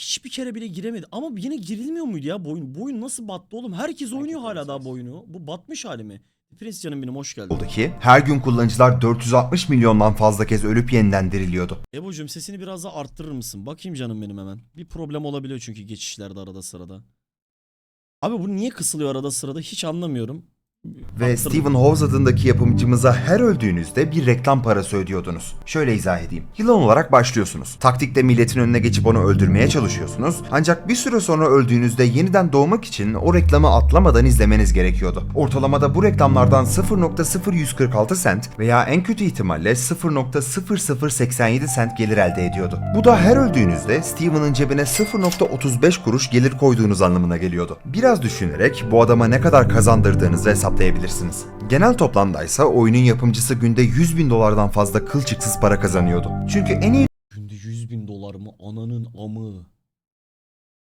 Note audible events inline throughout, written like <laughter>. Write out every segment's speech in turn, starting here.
Hiçbir kere bile giremedi. Ama yine girilmiyor muydu ya bu oyun? Bu oyun nasıl battı oğlum? Herkes oynuyor hala daha bu oyunu. Bu batmış hali mi? Prince canım benim hoş geldin. oldu ki her gün kullanıcılar 460 milyondan fazla kez ölüp yeniden diriliyordu. Ebocuğum sesini biraz daha arttırır mısın? Bakayım canım benim hemen. Bir problem olabiliyor çünkü geçişlerde arada sırada. Abi bu niye kısılıyor arada sırada hiç anlamıyorum. Ve. Stephen Hawes adındaki yapımcımıza her öldüğünüzde bir reklam parası ödüyordunuz. Şöyle izah edeyim. Yılan olarak başlıyorsunuz. Taktikte milletin önüne geçip onu öldürmeye çalışıyorsunuz. Ancak bir süre sonra öldüğünüzde yeniden doğmak için o reklamı atlamadan izlemeniz gerekiyordu. Ortalamada bu reklamlardan 0.0146 sent veya en kötü ihtimalle 0.0087 sent gelir elde ediyordu. Bu da her öldüğünüzde Steven'ın cebine 0.35 kuruş gelir koyduğunuz anlamına geliyordu. Biraz düşünerek bu adama ne kadar kazandırdığınızı hesaplayabilirsiniz. Genel toplamda ise oyunun yapımcısı günde 100 bin dolardan fazla kılçıksız para kazanıyordu. Çünkü en iyi Günde 100 bin dolar mı? Ananın amı.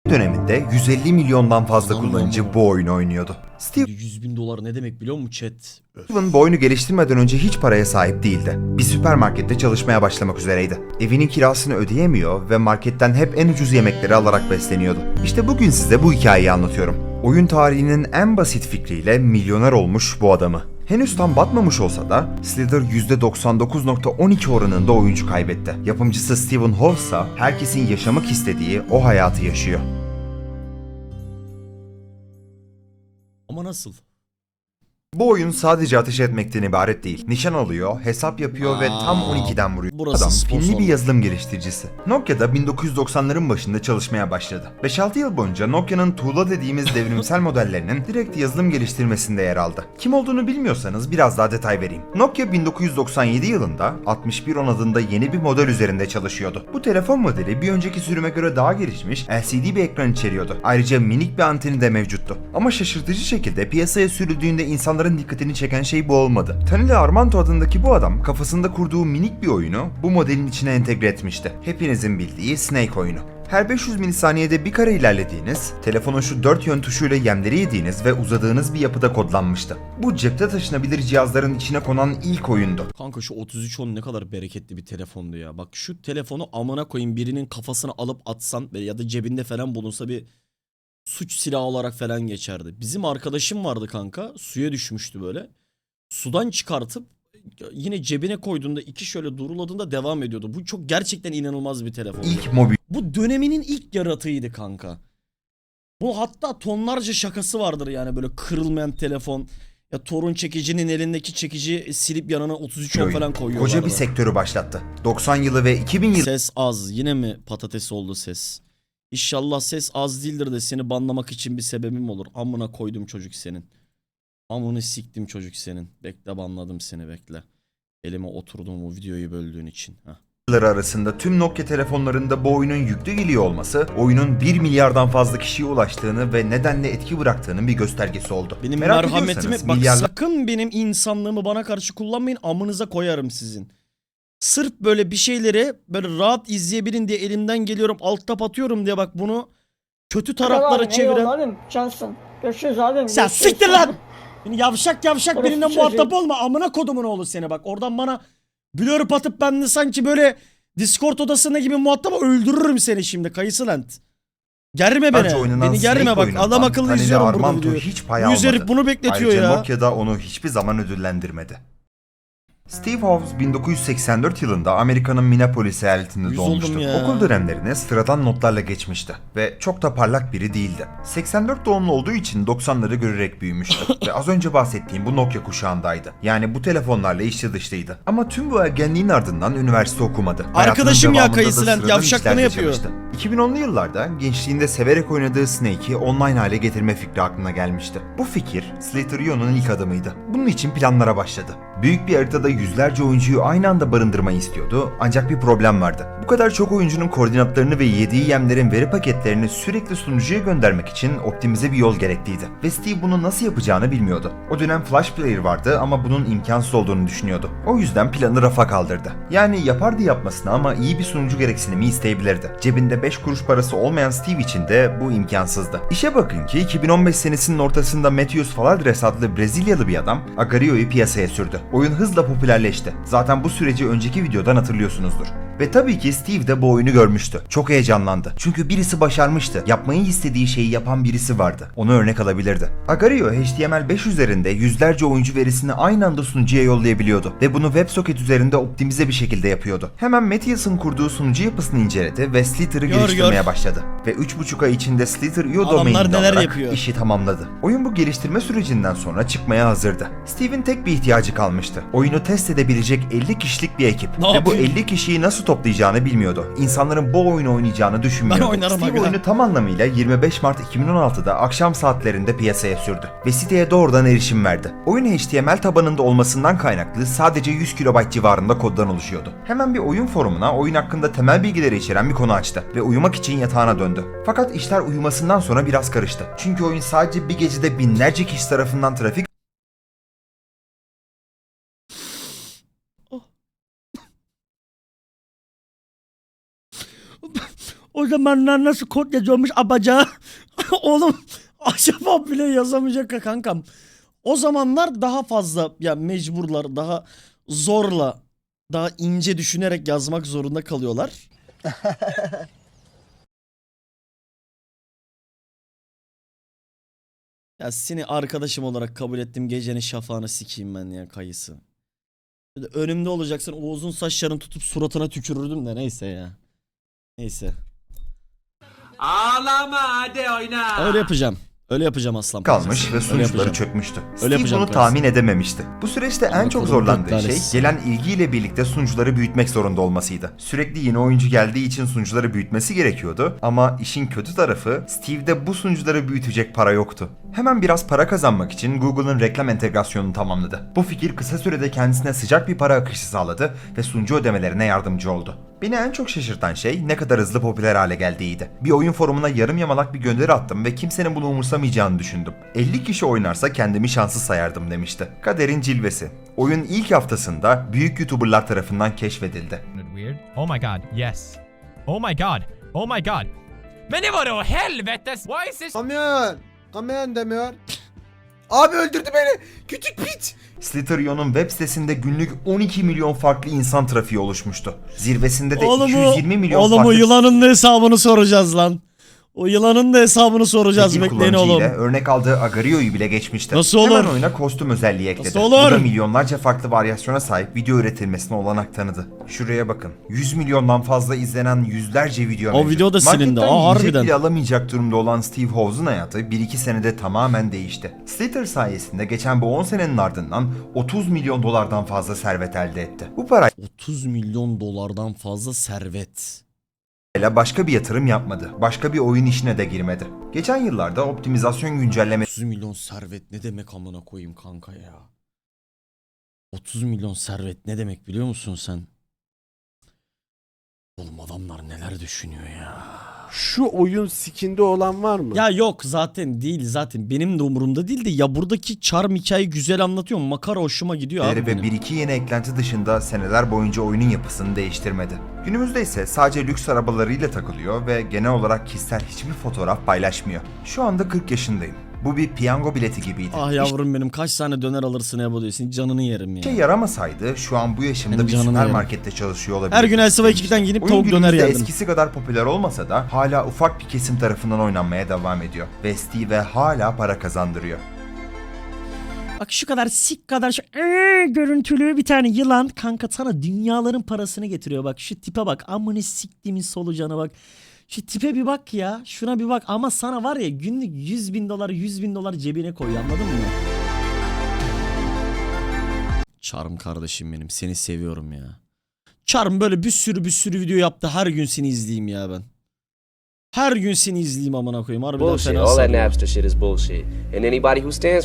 döneminde 150 milyondan fazla Aman kullanıcı bu oyunu oynuyordu. Steve Günde 100 bin dolar ne demek biliyor musun chat? Öf. Steven bu oyunu geliştirmeden önce hiç paraya sahip değildi. Bir süpermarkette çalışmaya başlamak üzereydi. Evinin kirasını ödeyemiyor ve marketten hep en ucuz yemekleri alarak besleniyordu. İşte bugün size bu hikayeyi anlatıyorum. Oyun tarihinin en basit fikriyle milyoner olmuş bu adamı. Henüz tam batmamış olsa da Slither %99.12 oranında oyuncu kaybetti. Yapımcısı Steven Hall ise herkesin yaşamak istediği o hayatı yaşıyor. Ama nasıl? Bu oyun sadece ateş etmekten ibaret değil. Nişan alıyor, hesap yapıyor ve tam Aa, 12'den vuruyor. burası Adam sponsor. bir yazılım geliştiricisi. Nokia'da 1990'ların başında çalışmaya başladı. 5-6 yıl boyunca Nokia'nın tuğla dediğimiz devrimsel <laughs> modellerinin direkt yazılım geliştirmesinde yer aldı. Kim olduğunu bilmiyorsanız biraz daha detay vereyim. Nokia 1997 yılında 6110 adında yeni bir model üzerinde çalışıyordu. Bu telefon modeli bir önceki sürüme göre daha gelişmiş LCD bir ekran içeriyordu. Ayrıca minik bir anteni de mevcuttu. Ama şaşırtıcı şekilde piyasaya sürüldüğünde insanların dikkatini çeken şey bu olmadı. Taneli Armando adındaki bu adam kafasında kurduğu minik bir oyunu bu modelin içine entegre etmişti. Hepinizin bildiği Snake oyunu. Her 500 milisaniyede bir kare ilerlediğiniz, telefonun şu dört yön tuşuyla yemleri yediğiniz ve uzadığınız bir yapıda kodlanmıştı. Bu cepte taşınabilir cihazların içine konan ilk oyundu. Kanka şu 3310 ne kadar bereketli bir telefondu ya. Bak şu telefonu amına koyayım birinin kafasına alıp atsan ya da cebinde falan bulunsa bir suç silahı olarak falan geçerdi. Bizim arkadaşım vardı kanka. Suya düşmüştü böyle. Sudan çıkartıp yine cebine koyduğunda iki şöyle duruladığında devam ediyordu. Bu çok gerçekten inanılmaz bir telefon. İlk mobil Bu döneminin ilk yaratığıydı kanka. Bu hatta tonlarca şakası vardır yani böyle kırılmayan telefon. Ya torun çekicinin elindeki çekici silip yanına 33 10 oyun. falan koyuyorlar. Koca bir sektörü başlattı. 90 yılı ve 2000 yılı Ses az. Yine mi patates oldu ses? İnşallah ses az değildir de seni banlamak için bir sebebim olur. Amına koydum çocuk senin. Amını siktim çocuk senin. Bekle banladım seni bekle. Elime oturdum o videoyu böldüğün için. Heh. yılları arasında tüm Nokia telefonlarında bu oyunun yüklü geliyor olması, oyunun 1 milyardan fazla kişiye ulaştığını ve nedenle etki bıraktığının bir göstergesi oldu. Benim Merak merhametimi bak milyarlar- sakın benim insanlığımı bana karşı kullanmayın amınıza koyarım sizin. Sırf böyle bir şeyleri böyle rahat izleyebilin diye elimden geliyorum alt tap atıyorum diye bak bunu kötü taraflara Abi, çeviren. eyvallah abim. Cansın. Görüşürüz abim. Sen görüşürüz. siktir lan! <laughs> Beni yavşak yavşak Orası benimle muhatap olma amına kodumun oğlu seni bak oradan bana blurp atıp ben de sanki böyle Discord odasında gibi muhatap öldürürüm seni şimdi kayısı lent. Germe beni. Bence oynanan Beni germe Snake bak. oyunundan Adam akıllı Taneli izliyorum burada videoyu. hiç pay herif almadı. bunu bekletiyor Ayrıca ya. Nokia da onu hiçbir zaman ödüllendirmedi. Steve Jobs 1984 yılında Amerika'nın Minneapolis eyaletinde doğmuştu. ya. Okul dönemlerini sıradan notlarla geçmişti ve çok da parlak biri değildi. 84 doğumlu olduğu için 90'ları görerek büyümüştü <laughs> ve az önce bahsettiğim bu Nokia kuşağındaydı. Yani bu telefonlarla içli dışlıydı. Ama tüm bu ergenliğin ardından üniversite okumadı. Arkadaşım ya devamında da kayısı lan, sıradan yavşaklığını yapıyor. çalıştı. 2010'lu yıllarda gençliğinde severek oynadığı Snake'i online hale getirme fikri aklına gelmişti. Bu fikir Slater Yo'nun ilk adımıydı. Bunun için planlara başladı. Büyük bir haritada yüzlerce oyuncuyu aynı anda barındırmayı istiyordu ancak bir problem vardı. Bu kadar çok oyuncunun koordinatlarını ve yediği yemlerin veri paketlerini sürekli sunucuya göndermek için optimize bir yol gerekliydi. Ve Steve bunu nasıl yapacağını bilmiyordu. O dönem Flash Player vardı ama bunun imkansız olduğunu düşünüyordu. O yüzden planı rafa kaldırdı. Yani yapardı yapmasını ama iyi bir sunucu gereksinimi isteyebilirdi. Cebinde 5 kuruş parası olmayan Steve için de bu imkansızdı. İşe bakın ki 2015 senesinin ortasında Matthews Faladres adlı Brezilyalı bir adam Agario'yu piyasaya sürdü. Oyun hızla popülerleşti. Zaten bu süreci önceki videodan hatırlıyorsunuzdur. Ve tabii ki Steve de bu oyunu görmüştü. Çok heyecanlandı. Çünkü birisi başarmıştı. Yapmayı istediği şeyi yapan birisi vardı. Onu örnek alabilirdi. Agario HTML5 üzerinde yüzlerce oyuncu verisini aynı anda sunucuya yollayabiliyordu. Ve bunu WebSocket üzerinde optimize bir şekilde yapıyordu. Hemen Matthias'ın kurduğu sunucu yapısını inceledi ve Slitter'ı Gör, geliştirmeye gör. başladı. Ve 3,5 ay içinde Slither.io Adamlar domainini alarak yapıyor. işi tamamladı. Oyun bu geliştirme sürecinden sonra çıkmaya hazırdı. Steve'in tek bir ihtiyacı kalmıştı. Oyunu test edebilecek 50 kişilik bir ekip. Ne Ve bu yapıyor? 50 kişiyi nasıl toplayacağını bilmiyordu. İnsanların bu oyunu oynayacağını düşünmüyordu. Ben oynarım Steve aga. oyunu tam anlamıyla 25 Mart 2016'da akşam saatlerinde piyasaya sürdü. Ve siteye doğrudan erişim verdi. Oyun HTML tabanında olmasından kaynaklı sadece 100 KB civarında koddan oluşuyordu. Hemen bir oyun forumuna oyun hakkında temel bilgileri içeren bir konu açtı ve uyumak için yatağına döndü. Fakat işler uyumasından sonra biraz karıştı. Çünkü oyun sadece bir gecede binlerce kişi tarafından trafik O zamanlar nasıl kod yazıyormuş abaca? <laughs> Oğlum acaba bile yazamayacak kankam. O zamanlar daha fazla ya mecburlar daha zorla daha ince düşünerek yazmak zorunda kalıyorlar. <laughs> ya seni arkadaşım olarak kabul ettim gecenin şafağını sikeyim ben ya kayısı. Önümde olacaksın o uzun saçlarını tutup suratına tükürürdüm de neyse ya. Neyse. Ağlama hadi oyna. Öyle yapacağım. Öyle yapacağım aslan. kalmış ve Öyle sunucuları yapacağım. çökmüştü. Öyle Steve yapacağım bunu tahmin edememişti. Bu süreçte en çok zorlandığı şey gelen ilgiyle birlikte sunucuları büyütmek zorunda olmasıydı. Sürekli yeni oyuncu geldiği için sunucuları büyütmesi gerekiyordu ama işin kötü tarafı Steve'de bu sunucuları büyütecek para yoktu. Hemen biraz para kazanmak için Google'ın reklam entegrasyonunu tamamladı. Bu fikir kısa sürede kendisine sıcak bir para akışı sağladı ve sunucu ödemelerine yardımcı oldu. Beni en çok şaşırtan şey ne kadar hızlı popüler hale geldiğiydi. Bir oyun forumuna yarım yamalak bir gönderi attım ve kimsenin bunu umursamayacağını düşündüm. 50 kişi oynarsa kendimi şanslı sayardım demişti. Kaderin cilvesi. Oyun ilk haftasında büyük YouTuber'lar tarafından keşfedildi. weird. Oh my god, yes. Oh my god. Oh my god. Men det var då helvetes! Why is this Kamyon. Kamyon demiyor. Abi öldürdü beni. Küçük piç. Slither.io'nun web sitesinde günlük 12 milyon farklı insan trafiği oluşmuştu. Zirvesinde de Oğlum 220 o, milyon oğlum o farklı yılanın da hesabını soracağız lan. O yılanın da hesabını soracağız Tekil bekleyin oğlum. örnek aldığı Agario'yu bile geçmişti. Nasıl Hemen olur? oyuna kostüm özelliği ekledi. Nasıl olur? Bu da milyonlarca farklı varyasyona sahip video üretilmesine olanak tanıdı. Şuraya bakın. 100 milyondan fazla izlenen yüzlerce video O video da silindi. Marketten Aa, yiyecek harbiden. bile alamayacak durumda olan Steve Hawes'un hayatı 1-2 senede tamamen değişti. Slither sayesinde geçen bu 10 senenin ardından 30 milyon dolardan fazla servet elde etti. Bu parayla 30 milyon dolardan fazla servet. Başka bir yatırım yapmadı. Başka bir oyun işine de girmedi. Geçen yıllarda optimizasyon güncellemesi 30 milyon servet ne demek amına koyayım kanka ya. 30 milyon servet ne demek biliyor musun sen? Oğlum adamlar neler düşünüyor ya. Şu oyun sikinde olan var mı? Ya yok zaten değil zaten benim de umurumda değil de ya buradaki charm hikayeyi güzel anlatıyor makara hoşuma gidiyor abi ve benim. 1-2 yeni eklenti dışında seneler boyunca oyunun yapısını değiştirmedi. Günümüzde ise sadece lüks arabalarıyla takılıyor ve genel olarak kişisel hiçbir fotoğraf paylaşmıyor. Şu anda 40 yaşındayım. Bu bir piyango bileti gibiydi. Ah yavrum benim kaç tane döner alırsın Ebo diyorsun canını yerim ya. İşe yaramasaydı şu an bu yaşımda Benim bir canımı süpermarkette çalışıyor olabilirdi. Her gün Elsevier demişti. 2'den gidip Oyun tavuk döner günümüzde yerdim. eskisi kadar popüler olmasa da hala ufak bir kesim tarafından oynanmaya devam ediyor. Ve Steve hala para kazandırıyor. Bak şu kadar sik kadar şu "Ee" görüntülü bir tane yılan kanka sana dünyaların parasını getiriyor bak şu tipe bak amını siktiğimin solucanı bak. Şu tipe bir bak ya şuna bir bak ama sana var ya günlük 100 bin dolar 100 bin dolar cebine koy anladın mı? Charm kardeşim benim seni seviyorum ya. Charm böyle bir sürü bir sürü video yaptı her gün seni izleyeyim ya ben. Her gün seni izleyeyim amına koyayım harbiden Bullshit. fena All that sarıyor. Napster shit is bullshit. And anybody who stands